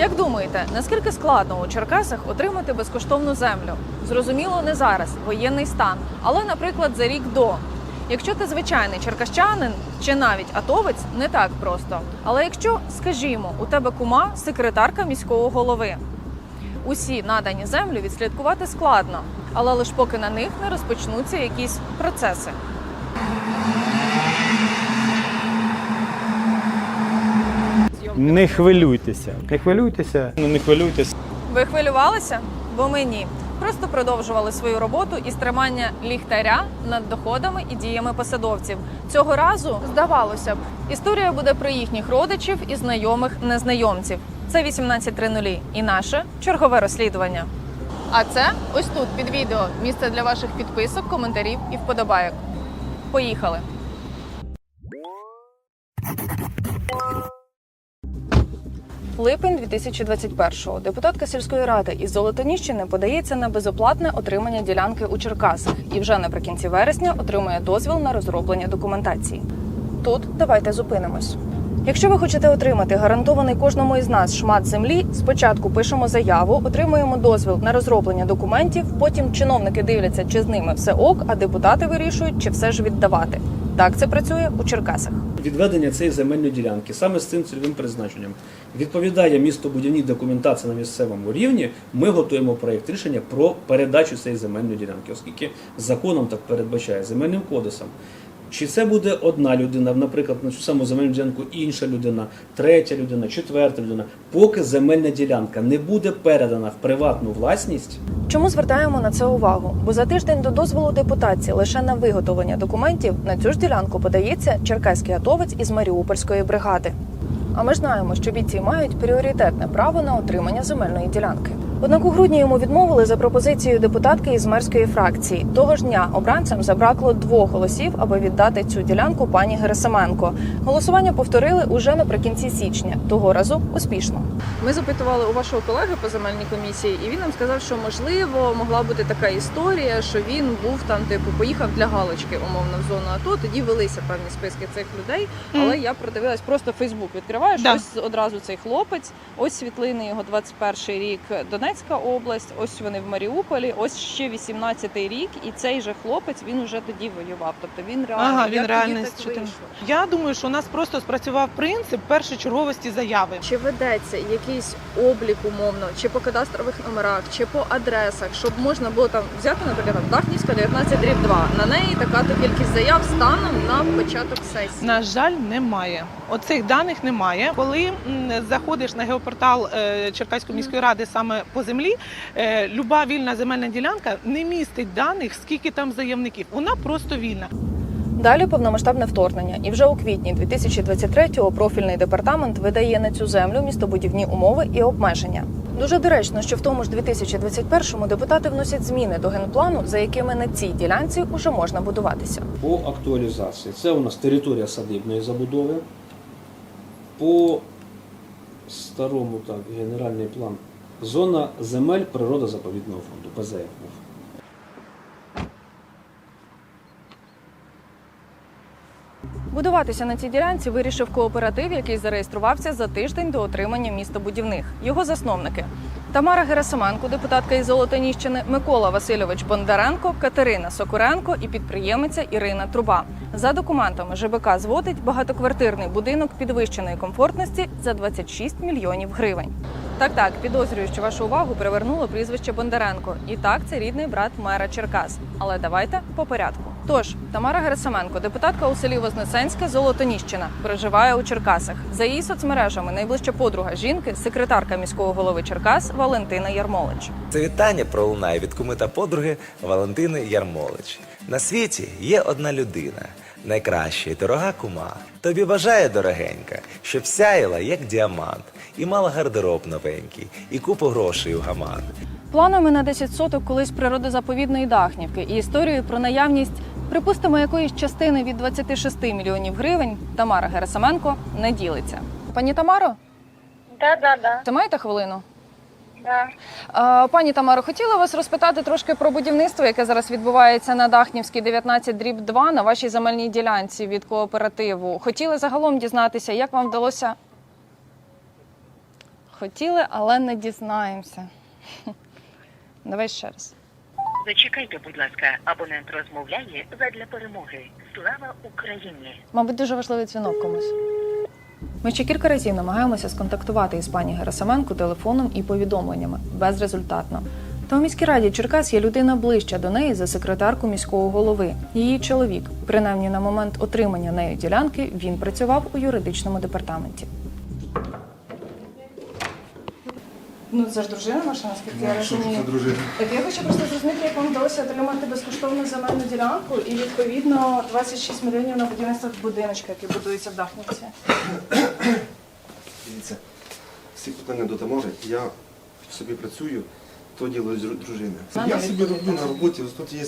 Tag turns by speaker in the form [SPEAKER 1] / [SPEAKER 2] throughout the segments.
[SPEAKER 1] Як думаєте, наскільки складно у Черкасах отримати безкоштовну землю? Зрозуміло, не зараз, воєнний стан, але, наприклад, за рік до. Якщо ти звичайний черкащанин чи навіть атовець, не так просто. Але якщо, скажімо, у тебе кума секретарка міського голови, усі надані землі відслідкувати складно, але лише поки на них не розпочнуться якісь процеси.
[SPEAKER 2] Не хвилюйтеся. Не хвилюйтеся. Ну не хвилюйтеся.
[SPEAKER 1] Ви хвилювалися? Бо ми ні. Просто продовжували свою роботу із тримання ліхтаря над доходами і діями посадовців. Цього разу здавалося б, історія буде про їхніх родичів і знайомих незнайомців. Це 18.00 і наше чергове розслідування. А це ось тут під відео місце для ваших підписок, коментарів і вподобайок. Поїхали. Липень 2021-го. Депутатка сільської ради із Золотоніщини подається на безоплатне отримання ділянки у Черкасах і вже наприкінці вересня отримує дозвіл на розроблення документації. Тут давайте зупинимось. Якщо ви хочете отримати гарантований кожному із нас шмат землі, спочатку пишемо заяву, отримуємо дозвіл на розроблення документів. Потім чиновники дивляться, чи з ними все ок, а депутати вирішують, чи все ж віддавати. Так це працює у Черкасах.
[SPEAKER 3] Відведення цієї земельної ділянки саме з цим цільовим призначенням відповідає містобудівній документації на місцевому рівні. Ми готуємо проєкт рішення про передачу цієї земельної ділянки, оскільки законом так передбачає земельним кодексом. Чи це буде одна людина, наприклад, на цю саму земельну ділянку інша людина, третя людина, четверта людина, поки земельна ділянка не буде передана в приватну власність,
[SPEAKER 1] Чому звертаємо на це увагу? Бо за тиждень до дозволу депутації лише на виготовлення документів на цю ж ділянку подається черкаський атовець із Маріупольської бригади. А ми знаємо, що бійці мають пріоритетне право на отримання земельної ділянки. Однак у грудні йому відмовили за пропозицією депутатки із мерської фракції. Того ж дня обранцям забракло двох голосів, аби віддати цю ділянку пані Герасименко. Голосування повторили уже наприкінці січня. Того разу успішно. Ми запитували у вашого колеги по земельній комісії, і він нам сказав, що можливо могла бути така історія, що він був там, типу, поїхав для галочки, умовно, в зону АТО. Тоді велися певні списки цих людей. Але я продивилась просто Фейсбук. Відкриваєш
[SPEAKER 4] Да.
[SPEAKER 1] ось одразу цей хлопець. Ось світлини його 21 рік, Донецька область. Ось вони в Маріуполі. Ось ще 18-й рік, і цей же хлопець він уже тоді воював. Тобто він реально
[SPEAKER 4] Ага, він реально з Я думаю, що у нас просто спрацював принцип першочерговості заяви.
[SPEAKER 1] Чи ведеться якийсь облік умовно, чи по кадастрових номерах, чи по адресах, щоб можна було там взяти, наприклад, там Дахнівська 19 дріб 2. На неї така то кількість заяв станом на початок сесії.
[SPEAKER 4] На жаль, немає. Оцих даних немає. Коли м, заходиш на геопортал е, Черкаської міської ради саме по землі, е, люба вільна земельна ділянка не містить даних, скільки там заявників. Вона просто вільна.
[SPEAKER 1] Далі повномасштабне вторгнення, і вже у квітні 2023-го профільний департамент видає на цю землю містобудівні умови і обмеження. Дуже доречно, що в тому ж 2021-му депутати вносять зміни до генплану, за якими на цій ділянці уже можна будуватися.
[SPEAKER 3] по актуалізації. Це у нас територія садибної забудови. По старому так, генеральний план. Зона земель природозаповідного фонду, ПЗФ.
[SPEAKER 1] Будуватися на цій ділянці вирішив кооператив, який зареєструвався за тиждень до отримання містобудівних. Його засновники Тамара Герасименко, депутатка із Золотоніщини, Микола Васильович Бондаренко, Катерина Сокуренко і підприємиця Ірина Труба. За документами ЖБК зводить багатоквартирний будинок підвищеної комфортності за 26 мільйонів гривень. Так, так, підозрюю, що вашу увагу привернуло прізвище Бондаренко. І так, це рідний брат мера Черкас. Але давайте по порядку. Тож, Тамара Герасименко, депутатка у селі Вознесенське, Золотоніщина, проживає у Черкасах. За її соцмережами найближча подруга жінки, секретарка міського голови Черкас Валентина Ярмолич.
[SPEAKER 5] Це вітання пролунає від куми та подруги Валентини Ярмолич. На світі є одна людина, найкраща і дорога кума. Тобі бажає, дорогенька, щоб сяяла, як діамант, і мала гардероб новенький, і купу грошей у гаман.
[SPEAKER 1] Планами на 10 соток колись природозаповідної Дахнівки і історією про наявність, припустимо, якоїсь частини від 26 мільйонів гривень Тамара Герасименко не ділиться. Пані Тамаро,
[SPEAKER 6] Да, да, да,
[SPEAKER 1] це маєте хвилину?
[SPEAKER 6] Да.
[SPEAKER 1] Пані Тамаро, хотіла вас розпитати трошки про будівництво, яке зараз відбувається на Дахнівській 19 дріб 2 на вашій земельній ділянці від кооперативу. Хотіли загалом дізнатися, як вам вдалося хотіли, але не дізнаємося. Давай ще раз.
[SPEAKER 7] Зачекайте, будь ласка, абонент розмовляє задля перемоги. Слава Україні!
[SPEAKER 1] Мабуть, дуже важливий дзвінок комусь. Ми ще кілька разів намагаємося сконтактувати із пані Герасименко телефоном і повідомленнями безрезультатно. Та у міській раді Черкас є людина ближча до неї за секретарку міського голови. Її чоловік, принаймні на момент отримання нею ділянки, він працював у юридичному департаменті. Ну, це ж дружина ваша, наскільки я розумію. Так я хочу просто зрозуміти, як вам вдалося отримати безкоштовну земельну ділянку і відповідно 26 мільйонів на будівництво будиночка, який будується в Дахниці.
[SPEAKER 8] Дивіться, всі питання до Тамари. Я собі працюю, то діло з дружини. Я собі роблю на роботі, ось тут є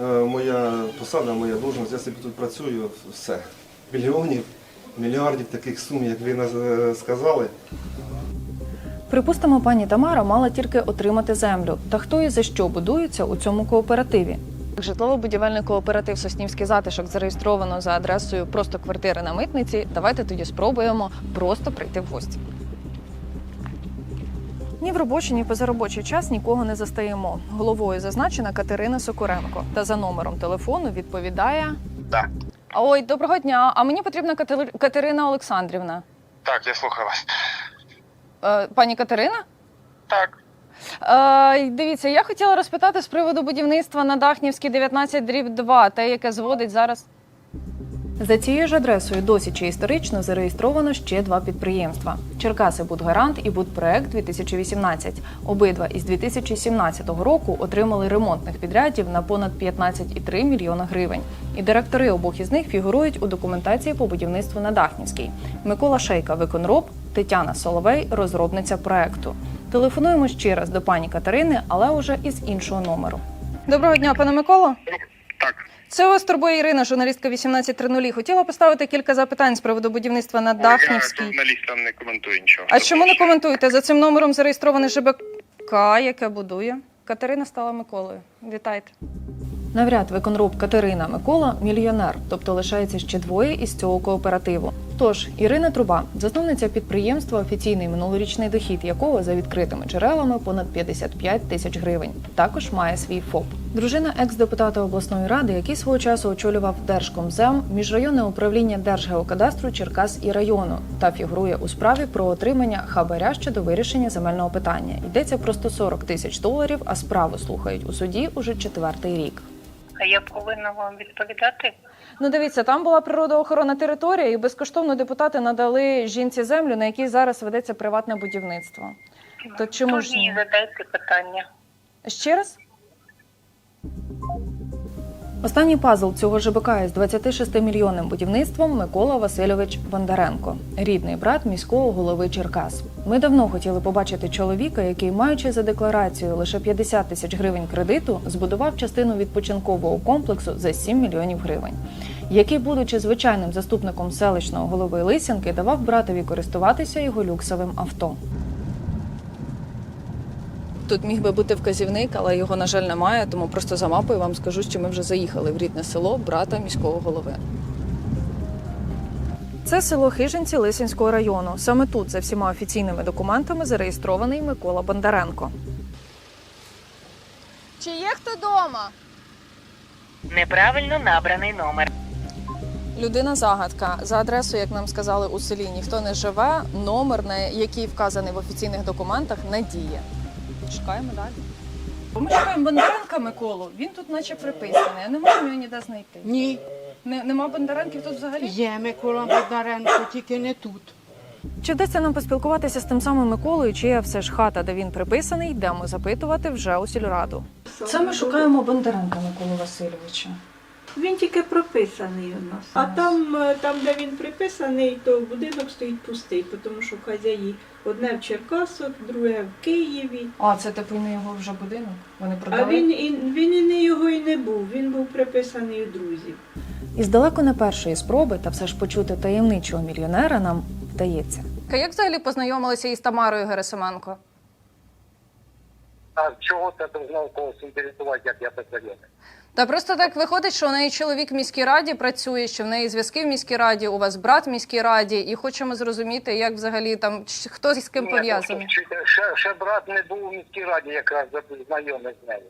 [SPEAKER 8] е, моя посада, моя должність, я собі тут працюю, все. Мільйонів, мільярдів таких сум, як ви наз- е, сказали.
[SPEAKER 1] Припустимо, пані Тамара мала тільки отримати землю. Та хто і за що будується у цьому кооперативі? Житлово-будівельний кооператив Соснівський затишок зареєстровано за адресою просто квартири на митниці. Давайте тоді спробуємо просто прийти в гості. Ні в робочий, ні в позаробочий час нікого не застаємо. Головою зазначена Катерина Сокуренко. Та за номером телефону відповідає.
[SPEAKER 9] Так.
[SPEAKER 1] Ой, доброго дня. А мені потрібна Катер- Катерина Олександрівна.
[SPEAKER 9] Так, я слухаю вас.
[SPEAKER 1] Е, пані Катерина?
[SPEAKER 9] Так.
[SPEAKER 1] Е, дивіться, я хотіла розпитати з приводу будівництва на Дахнівській 19 дріб 2, те, яке зводить зараз. За цією ж адресою досі чи історично зареєстровано ще два підприємства: Черкаси Будгарант і Будпроект 2018. Обидва із 2017 року отримали ремонтних підрядів на понад 15,3 мільйона гривень. І директори обох із них фігурують у документації по будівництву на Дахнівській. Микола Шейка, виконроб, Тетяна Соловей, розробниця проекту. Телефонуємо ще раз до пані Катерини, але уже із іншого номеру. Доброго дня, пане Миколо.
[SPEAKER 9] Так.
[SPEAKER 1] Це вас турбує Ірина, журналістка 18.00. Хотіла поставити кілька запитань з приводу будівництва на
[SPEAKER 9] Я
[SPEAKER 1] Дахнівській.
[SPEAKER 9] журналістам не коментую нічого.
[SPEAKER 1] А чому не коментуєте? За цим номером зареєстроване ЖБК, яке будує. Катерина стала Миколою. Вітайте. Навряд виконроб Катерина Микола мільйонер, тобто лишається ще двоє із цього кооперативу. Тож Ірина Труба, засновниця підприємства, офіційний минулорічний дохід якого за відкритими джерелами понад 55 тисяч гривень. Також має свій ФОП. Дружина екс-депутата обласної ради, який свого часу очолював Держкомзем, міжрайонне управління Держгеокадастру Черкас і району та фігурує у справі про отримання хабаря щодо вирішення земельного питання. Йдеться про 140 тисяч доларів, а справу слухають у суді уже четвертий рік.
[SPEAKER 6] Я повинна вам відповідати?
[SPEAKER 1] Ну, дивіться, там була природоохоронна територія, і безкоштовно депутати надали жінці землю, на якій зараз ведеться приватне будівництво. То чому ж ні?
[SPEAKER 6] задайте питання.
[SPEAKER 1] Ще раз? Останній пазл цього ЖБК із 26-мільйонним будівництвом Микола Васильович Бондаренко, рідний брат міського голови Черкас. Ми давно хотіли побачити чоловіка, який, маючи за декларацією лише 50 тисяч гривень кредиту, збудував частину відпочинкового комплексу за 7 мільйонів гривень. Який, будучи звичайним заступником селищного голови Лисянки, давав братові користуватися його люксовим авто. Тут міг би бути вказівник, але його, на жаль, немає, тому просто за мапою вам скажу, що ми вже заїхали в рідне село брата міського голови. Це село Хижинці Лисинського району. Саме тут, за всіма офіційними документами, зареєстрований Микола Бондаренко. Чи є хто вдома?
[SPEAKER 7] Неправильно набраний номер.
[SPEAKER 1] Людина загадка. За адресою, як нам сказали у селі, ніхто не живе. Номер, на який вказаний в офіційних документах, не діє. Шукаємо далі. Ми шукаємо Бондаренка Миколу. Він тут наче приписаний. Я не можу його ніде знайти.
[SPEAKER 10] Ні,
[SPEAKER 1] Не, нема Бондаренків тут взагалі?
[SPEAKER 10] є Микола Бондаренко, тільки не тут.
[SPEAKER 1] Чи вдасться нам поспілкуватися з тим самим Миколою, чи є все ж хата, де він приписаний, йдемо запитувати вже у сільраду. Це ми шукаємо Бондаренка Миколу Васильовича.
[SPEAKER 11] Він тільки прописаний у нас. А там, е, там, де він приписаний, то будинок стоїть пустий, тому що хазяї одне в Черкасах, друге в Києві.
[SPEAKER 1] А, це типу не його вже будинок. Вони
[SPEAKER 11] А він і він і не його і не був. Він був приписаний у друзів.
[SPEAKER 1] Із далеко не першої спроби, та все ж почути таємничого мільйонера нам вдається. А Як взагалі познайомилися із Тамарою Герасименко?
[SPEAKER 9] А чого ти должна когось інтересувати, як я позвонив?
[SPEAKER 1] Та просто так виходить, що у неї чоловік в міській раді працює, що в неї зв'язки в міській раді, у вас брат в міській раді, і хочемо зрозуміти, як взагалі там хто з ким пов'язаний.
[SPEAKER 9] Ще, ще брат не був у міській раді, якраз знайомий з нею.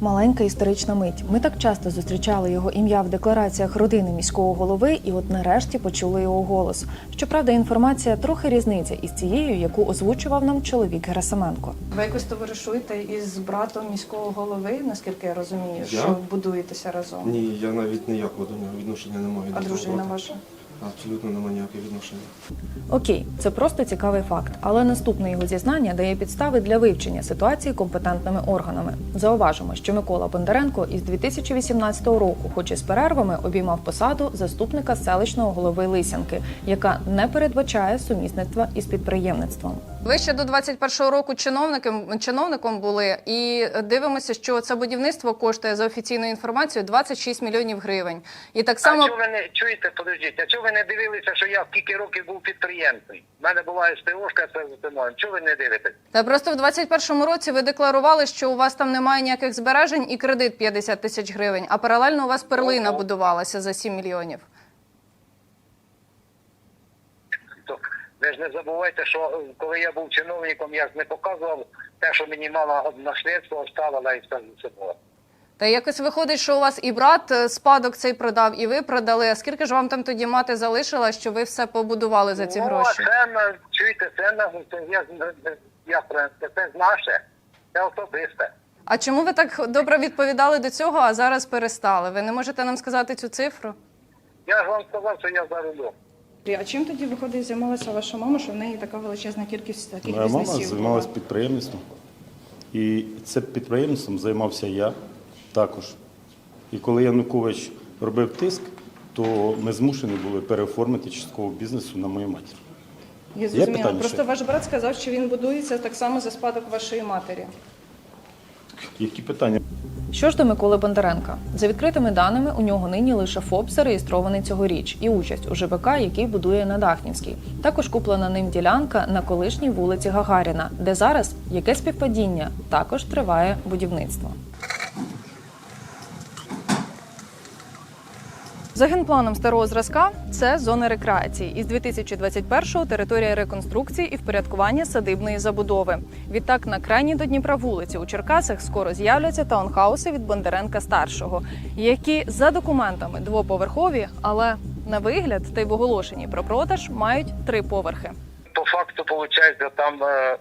[SPEAKER 1] Маленька історична мить. Ми так часто зустрічали його ім'я в деклараціях родини міського голови, і от нарешті почули його голос. Щоправда, інформація трохи різниця із цією, яку озвучував нам чоловік Герасименко. Ви якось товаришуєте із братом міського голови, наскільки я розумію,
[SPEAKER 8] Я?
[SPEAKER 1] що будуєтеся разом.
[SPEAKER 8] Ні, я навіть ніякого до нього відношення не маю.
[SPEAKER 1] А дружина ваша?
[SPEAKER 8] Абсолютно немає ніякого відношення.
[SPEAKER 1] Окей, це просто цікавий факт, але наступне його зізнання дає підстави для вивчення ситуації компетентними органами. Зауважимо, що Микола Бондаренко із 2018 року, хоч і з перервами, обіймав посаду заступника селищного голови Лисянки, яка не передбачає сумісництва із підприємництвом. Ви ще до 21-го року чиновником чиновником були, і дивимося, що це будівництво коштує за офіційною інформацією 26 мільйонів гривень. І так
[SPEAKER 9] А
[SPEAKER 1] само
[SPEAKER 9] чого ви не чуєте, подождіть, а чого ви не дивилися, що я скільки років був підприємцем? У мене була СТОшка це з зимою. Чого ви не дивитесь?
[SPEAKER 1] Та просто в 21-му році ви декларували, що у вас там немає ніяких збережень і кредит 50 тисяч гривень, а паралельно у вас перлина
[SPEAKER 9] Ого.
[SPEAKER 1] будувалася за 7 мільйонів.
[SPEAKER 9] То ви ж не забувайте, що е, коли я був чиновником, я ж не показував те, що мені мама наслідство оставила і все це було.
[SPEAKER 1] Та якось виходить, що у вас і брат е, спадок цей продав, і ви продали. А скільки ж вам там тоді мати залишила, що ви все побудували за ці
[SPEAKER 9] ну,
[SPEAKER 1] гроші?
[SPEAKER 9] це на чуєте, це на це я, я, це, це наше, це особисте.
[SPEAKER 1] А чому ви так добре відповідали до цього, а зараз перестали? Ви не можете нам сказати цю цифру?
[SPEAKER 9] Я ж вам сказав, що я за рулем.
[SPEAKER 1] А чим тоді виходить займалася ваша мама, що в неї така величезна кількість таких
[SPEAKER 2] Моя мама займалася підприємництвом. І цим підприємництвом займався я також. І коли Янукович робив тиск, то ми змушені були переоформити частково бізнесу на мою матір.
[SPEAKER 1] Я
[SPEAKER 2] зрозуміла.
[SPEAKER 1] Просто
[SPEAKER 2] ще?
[SPEAKER 1] ваш брат сказав, що він будується так само за спадок вашої матері.
[SPEAKER 2] Які питання?
[SPEAKER 1] Що ж до Миколи Бондаренка? За відкритими даними, у нього нині лише ФОП зареєстрований цьогоріч і участь у ЖБК, який будує на Дахнівській. Також куплена ним ділянка на колишній вулиці Гагаріна, де зараз яке співпадіння також триває будівництво. За генпланом старого зразка це зона рекреації. Із 2021-го територія реконструкції і впорядкування садибної забудови. Відтак на крайній до Дніпра вулиці у Черкасах скоро з'являться таунхауси від Бондаренка старшого, які за документами двоповерхові, але на вигляд та й в оголошенні про продаж мають три поверхи.
[SPEAKER 9] По факту, виходить, там е,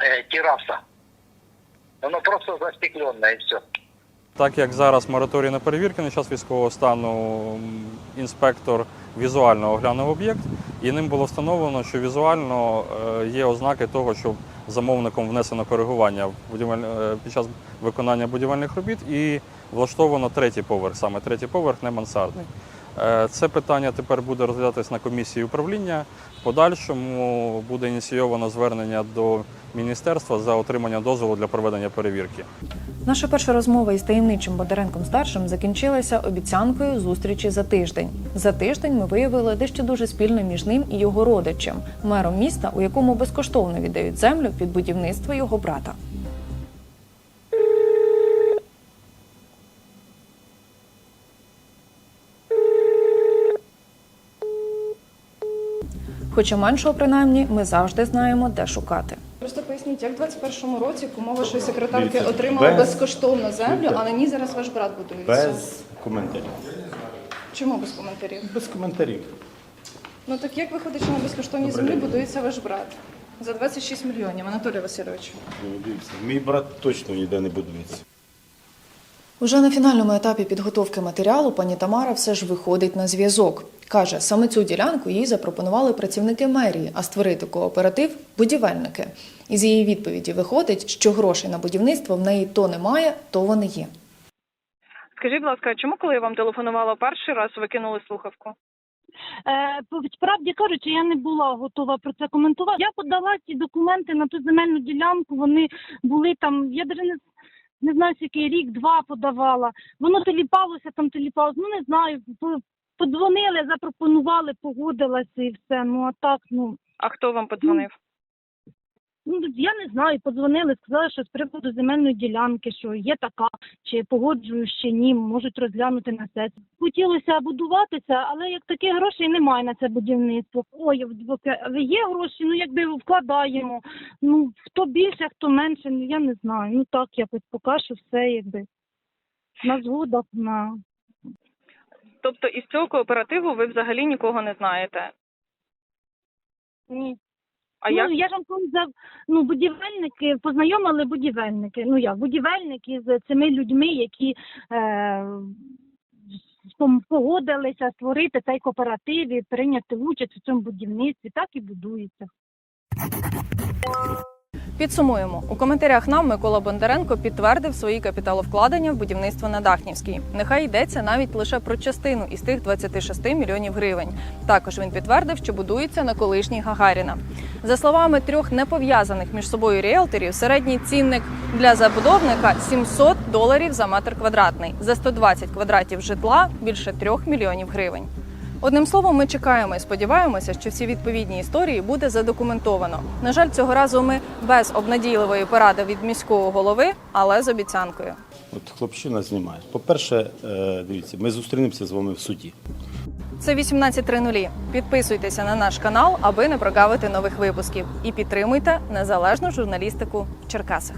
[SPEAKER 9] е, тераса. Воно просто застеклене і все.
[SPEAKER 12] Так як зараз мораторій на перевірки на час військового стану, інспектор візуально оглянув об'єкт, і ним було встановлено, що візуально е, є ознаки того, що замовником внесено коригування е, під час виконання будівельних робіт і влаштовано третій поверх, саме третій поверх, не мансардний. Е, Це питання тепер буде розглядатись на комісії управління. В подальшому буде ініційовано звернення до міністерства за отримання дозволу для проведення перевірки.
[SPEAKER 1] Наша перша розмова із таємничим Бондаренком старшим закінчилася обіцянкою зустрічі за тиждень. За тиждень ми виявили дещо дуже спільне між ним і його родичем, мером міста, у якому безкоштовно віддають землю під будівництво його брата. Хоча меншого, принаймні, ми завжди знаємо, де шукати. Поясніть, як в 21-му році кому вашої секретарки
[SPEAKER 2] Дивіться,
[SPEAKER 1] отримала
[SPEAKER 2] без-
[SPEAKER 1] безкоштовно землю,
[SPEAKER 2] Дивіться.
[SPEAKER 1] а на ній зараз ваш брат будується.
[SPEAKER 2] Без коментарів.
[SPEAKER 1] Чому без коментарів?
[SPEAKER 2] Без коментарів.
[SPEAKER 1] Ну так як виходить, що на безкоштовній
[SPEAKER 2] Добрий
[SPEAKER 1] землі
[SPEAKER 2] день.
[SPEAKER 1] будується ваш брат? За 26 мільйонів, Анатолій Васильович.
[SPEAKER 2] Ну, дивіться, мій брат точно ніде не будується.
[SPEAKER 1] Уже на фінальному етапі підготовки матеріалу пані Тамара все ж виходить на зв'язок. Каже, саме цю ділянку їй запропонували працівники мерії, а створити кооператив будівельники. Із її відповіді виходить, що грошей на будівництво в неї то немає, то вони є. Скажіть, будь ласка, чому коли я вам телефонувала перший раз, ви кинули слухавку?
[SPEAKER 13] Е, справді кажучи, я не була готова про це коментувати. Я подала ці документи на ту земельну ділянку. Вони були там. Я навіть не, не знаю, який рік, два подавала. Воно теліпалося, там теліпалося. Ну не знаю. По- Подзвонили, запропонували, погодилася і все. Ну а так, ну
[SPEAKER 1] А хто вам подзвонив?
[SPEAKER 13] Ну, я не знаю, подзвонили, сказали, що з приводу земельної ділянки, що є така, чи погоджуюсь, чи ні, можуть розглянути на сесії. Хотілося будуватися, але як таких грошей немає на це будівництво. Ой, є гроші, ну якби вкладаємо. Ну хто більше, хто менше, ну я не знаю. Ну так якось поки що все якби на згодах, на
[SPEAKER 1] Тобто із цього кооперативу ви взагалі нікого не знаєте.
[SPEAKER 13] ні.
[SPEAKER 1] А
[SPEAKER 13] ну,
[SPEAKER 1] як
[SPEAKER 13] я ж вам кажу, за ну будівельники познайомили будівельники. Ну я будівельники з цими людьми, які е, погодилися створити цей кооператив і прийняти участь у цьому будівництві, так і будується.
[SPEAKER 1] Підсумуємо у коментарях нам Микола Бондаренко підтвердив свої капіталовкладення в будівництво на Дахнівській. Нехай йдеться навіть лише про частину із тих 26 мільйонів гривень. Також він підтвердив, що будується на колишній Гагаріна. За словами трьох непов'язаних між собою ріелторів, середній цінник для забудовника 700 доларів за метр квадратний. За 120 квадратів житла більше 3 мільйонів гривень. Одним словом, ми чекаємо і сподіваємося, що всі відповідні історії буде задокументовано. На жаль, цього разу ми без обнадійливої поради від міського голови, але з обіцянкою.
[SPEAKER 2] От хлопчина знімає. По-перше, е, дивіться, ми зустрінемося з вами в суді.
[SPEAKER 1] Це 18.00. Підписуйтеся на наш канал, аби не прогавити нових випусків. І підтримуйте незалежну журналістику в Черкасах.